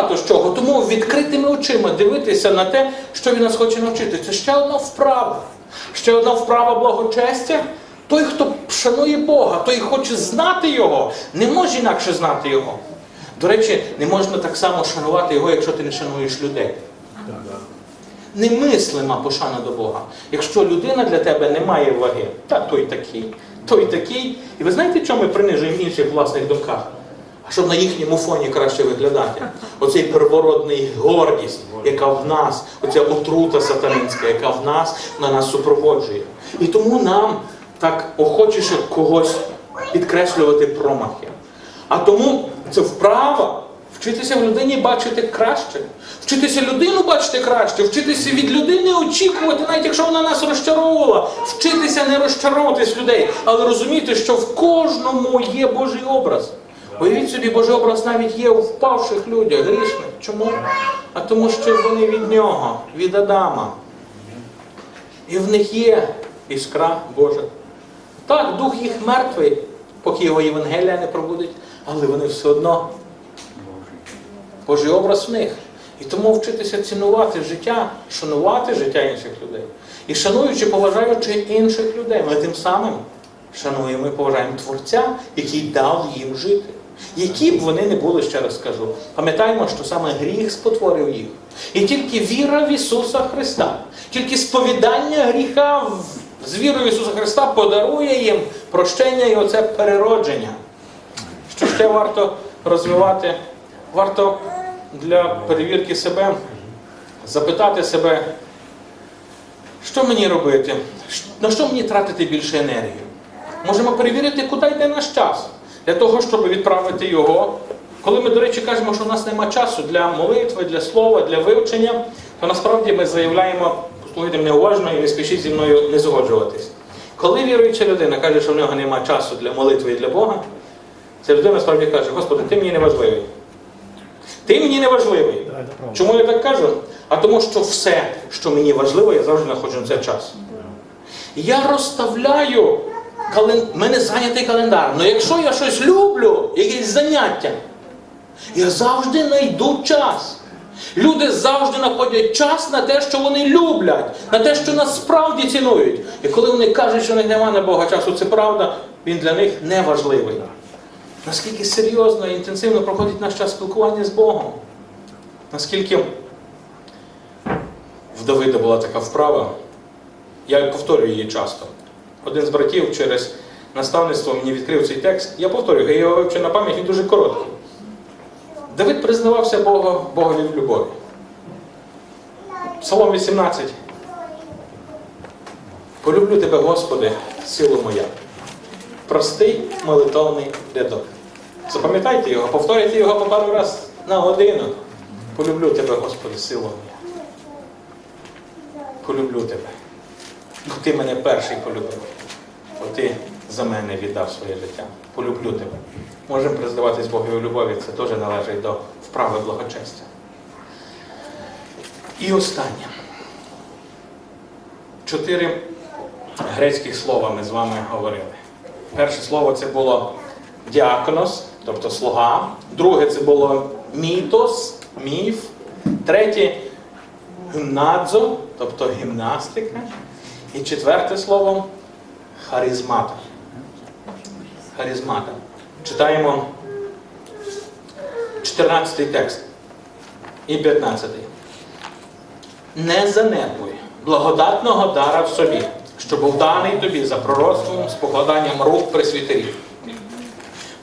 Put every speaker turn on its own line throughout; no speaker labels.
багато з чого. Тому відкритими очима дивитися на те, що він нас хоче навчити. Це ще одна вправа. Ще одна вправа благочестя. Той, хто шанує Бога, той хоче знати Його, не може інакше знати Його. До речі, не можна так само шанувати Його, якщо ти не шануєш людей. Немислима пошана до Бога. Якщо людина для тебе не має ваги, та той такий, той такий. І ви знаєте, чому ми принижуємо інших власних думках? Щоб на їхньому фоні краще виглядати. Оцей первородний гордість, яка в нас, оця отрута сатанинська, яка в нас, вона нас супроводжує. І тому нам так охочіше когось підкреслювати промахи. А тому це вправа вчитися в людині бачити краще, вчитися людину бачити краще, вчитися від людини очікувати, навіть якщо вона нас розчаровувала, вчитися не розчаровуватись людей, але розуміти, що в кожному є Божий образ. Уявіть собі, Божий образ навіть є у впавших людях, грішних. Чому? А тому, що вони від нього, від Адама. І в них є іскра Божа. Так, дух їх мертвий, поки його Євангелія не пробудить, але вони все одно Божий образ в них. І тому вчитися цінувати життя, шанувати життя інших людей. І шануючи, поважаючи інших людей, ми тим самим шануємо і поважаємо Творця, який дав їм жити. Які б вони не були, ще раз скажу. Пам'ятаємо, що саме гріх спотворив їх. І тільки віра в Ісуса Христа, тільки сповідання гріха з вірою Ісуса Христа подарує їм прощення і оце переродження. Що ще варто розвивати? Варто для перевірки себе запитати себе, що мені робити? На що мені тратити більше енергії? Можемо перевірити, куди йде наш час, для того, щоб відправити його. Коли ми, до речі, кажемо, що у нас немає часу для молитви, для слова, для вивчення, то насправді ми заявляємо, послухайте мене уважно і не спішіть зі мною не згоджуватись. Коли віруюча людина каже, що в нього немає часу для молитви і для Бога, ця людина справді каже, Господи, ти мені не важливий. Ти мені не важливий. Чому я так кажу? А тому, що все, що мені важливо, я завжди знаходжу на це час. Я розставляю, кален... мене зайнятий календар. Але якщо я щось люблю, якесь заняття, я завжди знайду час. Люди завжди знаходять час на те, що вони люблять, на те, що насправді цінують. І коли вони кажуть, що немає на Бога часу, це правда, він для них не важливий. Наскільки серйозно і інтенсивно проходить наш час спілкування з Богом? Наскільки в Давида була така вправа, я повторюю її часто. Один з братів через наставництво мені відкрив цей текст. Я повторюю, я його вивчив на пам'ять, він дуже короткий. Давид признавався Бога, Богові в любові. Псалом 18. Полюблю тебе, Господи, силу моя. Простий молитовний рядок. Запам'ятайте його, повторюйте його по пару раз на годину. Полюблю тебе, Господи, силу моя. Полюблю тебе. Ти мене перший полюбив. Бо ти за мене віддав своє життя. Полюблю тебе. Можемо признаватись Богові любові, це теж належить до вправи благочестя. І останнє. Чотири грецьких слова ми з вами говорили. Перше слово це було діаконос, тобто слуга. Друге це було мітос, міф. Третє гімнадзо, тобто гімнастика. І четверте слово харизмата. Харизмата. Читаємо 14 текст і 15. Не занедбуй благодатного дара в собі, що був даний тобі за пророцтвом з покладанням рук пресвітерів.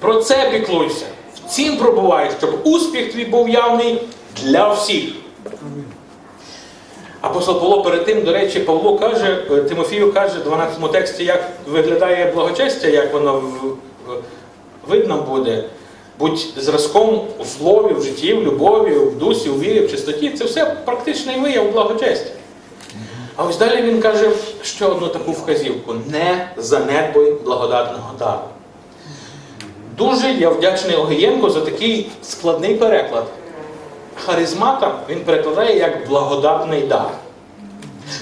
Про це піклуйся, в цім пробувай, щоб успіх твій був явний для всіх. Апостол Павло перед тим, до речі, Павло каже, Тимофію каже в 12 тексті, як виглядає благочестя, як воно видно буде. Будь зразком у слові, в житті, в любові, в дусі, у вірі, в чистоті. Це все практичний вияв благочестя. А ось далі він каже ще одну таку вказівку: не занедбуй благодатного дару. Дуже я вдячний Огієнко за такий складний переклад. Харизмата він перекладає як благодатний дар.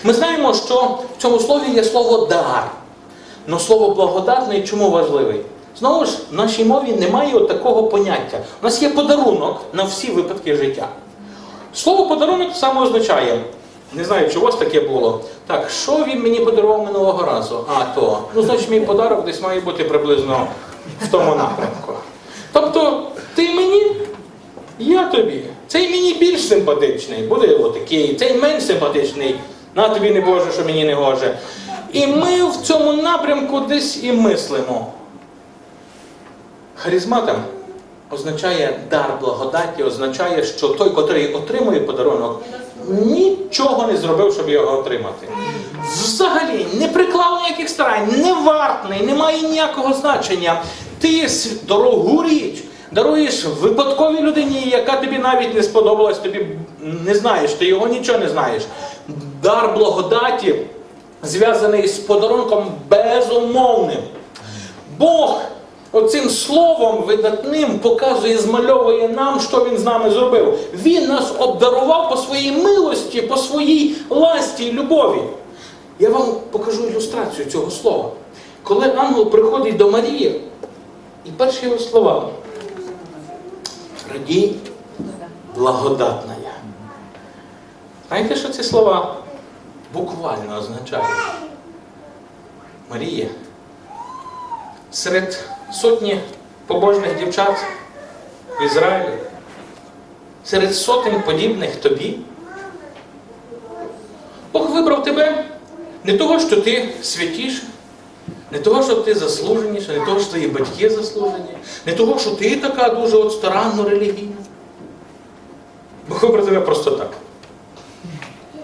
Ми знаємо, що в цьому слові є слово дар. Але слово благодатний чому важливий? Знову ж, в нашій мові немає такого поняття. У нас є подарунок на всі випадки життя. Слово подарунок саме означає, не знаю, чи у вас таке було. Так, що він мені подарував минулого разу? А, то. Ну, значить, мій подарок десь має бути приблизно в тому напрямку. Тобто, ти мені, я тобі. Більш симпатичний, буде отакий, цей менш симпатичний. На тобі не Боже, що мені не гоже. І ми в цьому напрямку десь і мислимо. Харизматом означає дар благодаті, означає, що той, котрий отримує подарунок, нічого не зробив, щоб його отримати. Взагалі не приклав ніяких старань, не вартний, не має ніякого значення. Ти дорогу річ даруєш випадковій людині, яка тобі навіть не сподобалась, тобі не знаєш, ти його нічого не знаєш. Дар благодаті зв'язаний з подарунком безумовним. Бог оцим словом видатним показує, змальовує нам, що він з нами зробив. Він нас обдарував по своїй милості, по своїй ласті і любові. Я вам покажу ілюстрацію цього слова. Коли ангел приходить до Марії, і перші його слова радій благодатна. Знаєте, що ці слова буквально означають? Марія, серед сотні побожних дівчат в Ізраїлі, серед сотень подібних тобі, Бог вибрав тебе не того, що ти святіша, не того, що ти заслуженіша, не того, що твої батьки заслужені, не того, що ти така дуже от старанно релігійна. Бог вибрав тебе просто так.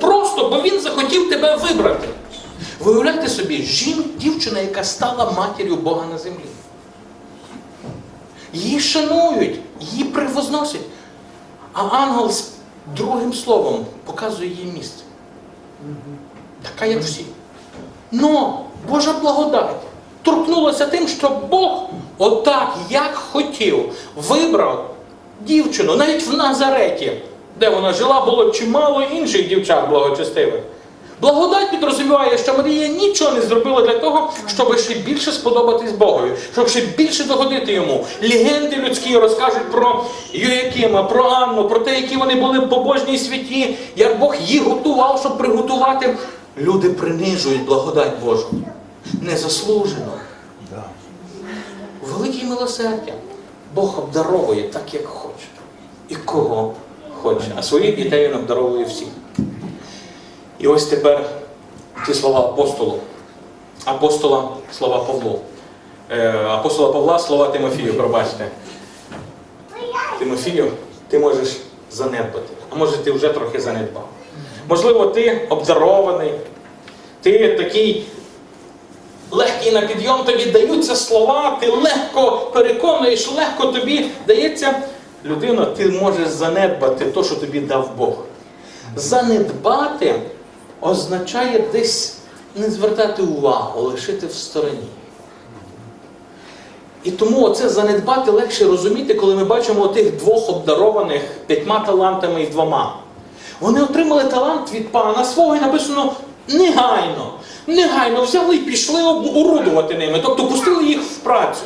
Просто, бо він захотів тебе вибрати. Виявляйте собі, жін, дівчина, яка стала матір'ю Бога на землі. Її шанують, її превозносять. А ангел з другим словом показує їй місце. Така, як всі. Но Божа благодать торкнулася тим, що Бог отак, як хотів, вибрав дівчину, навіть в Назареті, де вона жила, було чимало інших дівчат благочестивих. Благодать підрозуміває, що Марія нічого не зробила для того, щоб ще більше сподобатись Богові, щоб ще більше догодити йому. Легенди людські розкажуть про Йоякима, про Анну, про те, які вони були побожні і святі, як Бог їх готував, щоб приготувати. Люди принижують благодать Божу. Незаслужено. Велике милосердя. Бог обдаровує так, як хоче. І кого хоче. А своїх дітей він обдаровує всіх. І ось тепер ці слова апостолу. Апостола слова Павлу. Е, апостола Павла слова Тимофію, пробачте. Тимофію, ти можеш занедбати. А може ти вже трохи занедбав. Можливо, ти обдарований, ти такий легкий на підйом, тобі даються слова, ти легко переконуєш, легко тобі дається. Людино, ти можеш занедбати те, що тобі дав Бог. Занедбати означає десь не звертати увагу, лишити в стороні. І тому оце занедбати легше розуміти, коли ми бачимо тих двох обдарованих п'ятьма талантами і двома. Вони отримали талант від пана свого і написано негайно. Негайно взяли і пішли орудувати ними, тобто пустили їх в працю.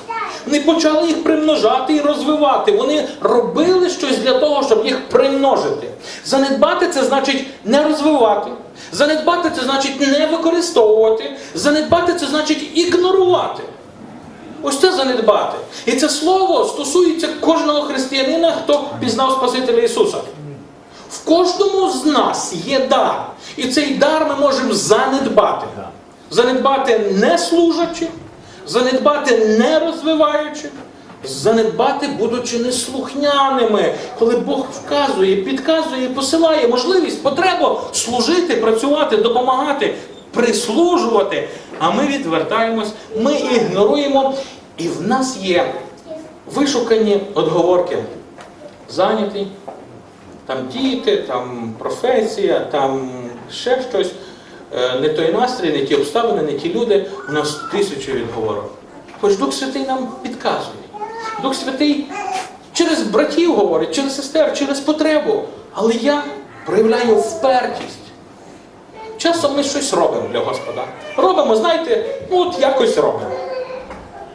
Вони почали їх примножати і розвивати. Вони робили щось для того, щоб їх примножити. Занедбати це значить не розвивати. Занедбати це значить не використовувати. Занедбати це значить ігнорувати. Ось це занедбати. І це слово стосується кожного християнина, хто пізнав Спасителя Ісуса. В кожному з нас є дар. І цей дар ми можемо занедбати. Занедбати не служачи, занедбати не розвиваючи, занедбати, будучи неслухняними, коли Бог вказує, підказує, посилає можливість, потребу служити, працювати, допомагати, прислужувати. А ми відвертаємось, ми ігноруємо, і в нас є вишукані отговорки. Зайнятий, там діти, там професія, там ще щось. Е, Не той настрій, не ті обставини, не ті люди. У нас тисячі відговорок. Хоч Дух Святий нам підказує. Дух Святий через братів говорить, через сестер, через потребу. Але я проявляю впертість. Часом ми щось робимо для Господа. Робимо, знаєте, ну от якось робимо.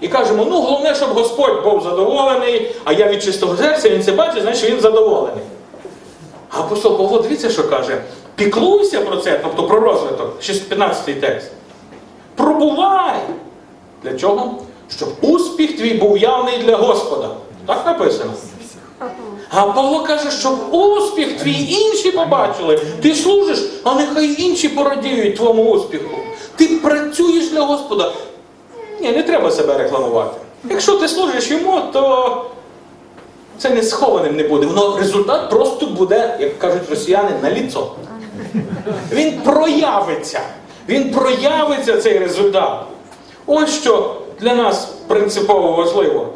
і кажемо, ну головне, щоб Господь був задоволений, а я від чистого серця, він це бачить, значить він задоволений. А апостол Павло, дивіться, що каже: піклуйся про це, тобто про розвиток, 15 текст. Пробувай. Для чого? Щоб успіх твій був явний для Господа. Так написано. А Павло каже, щоб успіх твій інші побачили. Ти служиш, а нехай інші порадіють твоєму успіху. Ти працюєш для Господа. Ні, не треба себе рекламувати. Якщо ти служиш йому, то це не схованим не буде. Воно результат просто буде, як кажуть росіяни, на ліцо. Він проявиться. Він проявиться цей результат. Ось що для нас принципово важливо.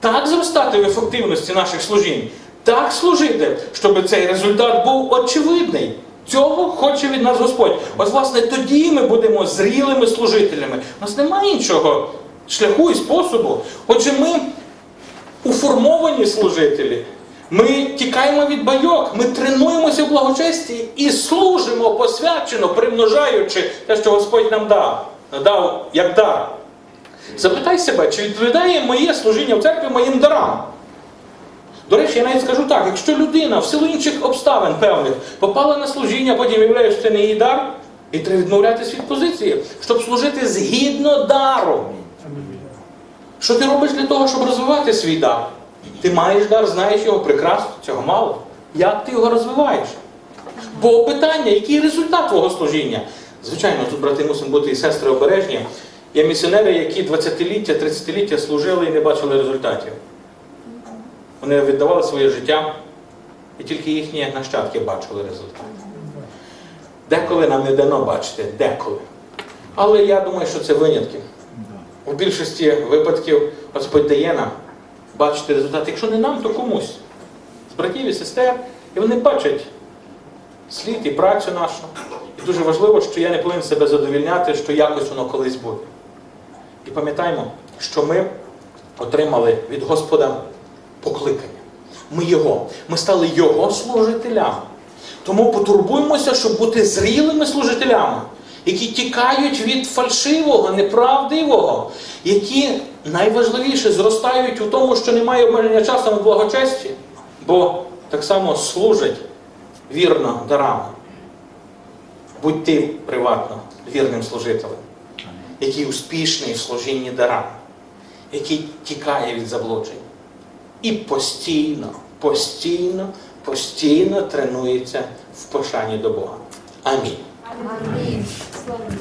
Так зростати в ефективності наших служінь, так служити, щоб цей результат був очевидний. Цього хоче від нас Господь. От, власне, тоді ми будемо зрілими служителями. У нас немає іншого шляху і способу. Отже, ми уформовані служителі. Ми тікаємо від байок, ми тренуємося в благочесті і служимо посвячено, примножаючи те, що Господь нам дав, надав як дар. Запитай себе, чи відповідає моє служіння в церкві моїм дарам? До речі, я навіть скажу так: якщо людина в силу інших обставин певних попала на служіння, потім виявляє, що це не її дар, і треба відмовлятися від позиції, щоб служити згідно дару. Що ти робиш для того, щоб розвивати свій дар? Ти маєш дар, знаєш його прекрасно, цього мало. Як ти його розвиваєш? Бо питання, який результат твого служіння? Звичайно, тут, брати, мусимо бути і сестри обережні. Є місіонери, які 20-ліття, 30-ліття служили і не бачили результатів. Вони віддавали своє життя, і тільки їхні нащадки бачили результат. Деколи нам не дано бачити, деколи. Але я думаю, що це винятки. У більшості випадків Господь дає нам бачити результат. Якщо не нам, то комусь. З братів і сестер. І вони бачать слід і працю нашу. І дуже важливо, що я не повинен себе задовільняти, що якось воно колись буде. І пам'ятаємо, що ми отримали від Господа покликання. Ми Його. Ми стали Його служителями. Тому потурбуємося, щоб бути зрілими служителями, які тікають від фальшивого, неправдивого, які найважливіше зростають у тому, що немає обмеження часом у благочесті, бо так само служать вірно дарами. Будь ти приватно вірним служителем, який успішний в служінні дарами, який тікає від заблуджень. І постійно, постійно, постійно тренується в пошані до Бога. Амінь.
Амінь. Vamos.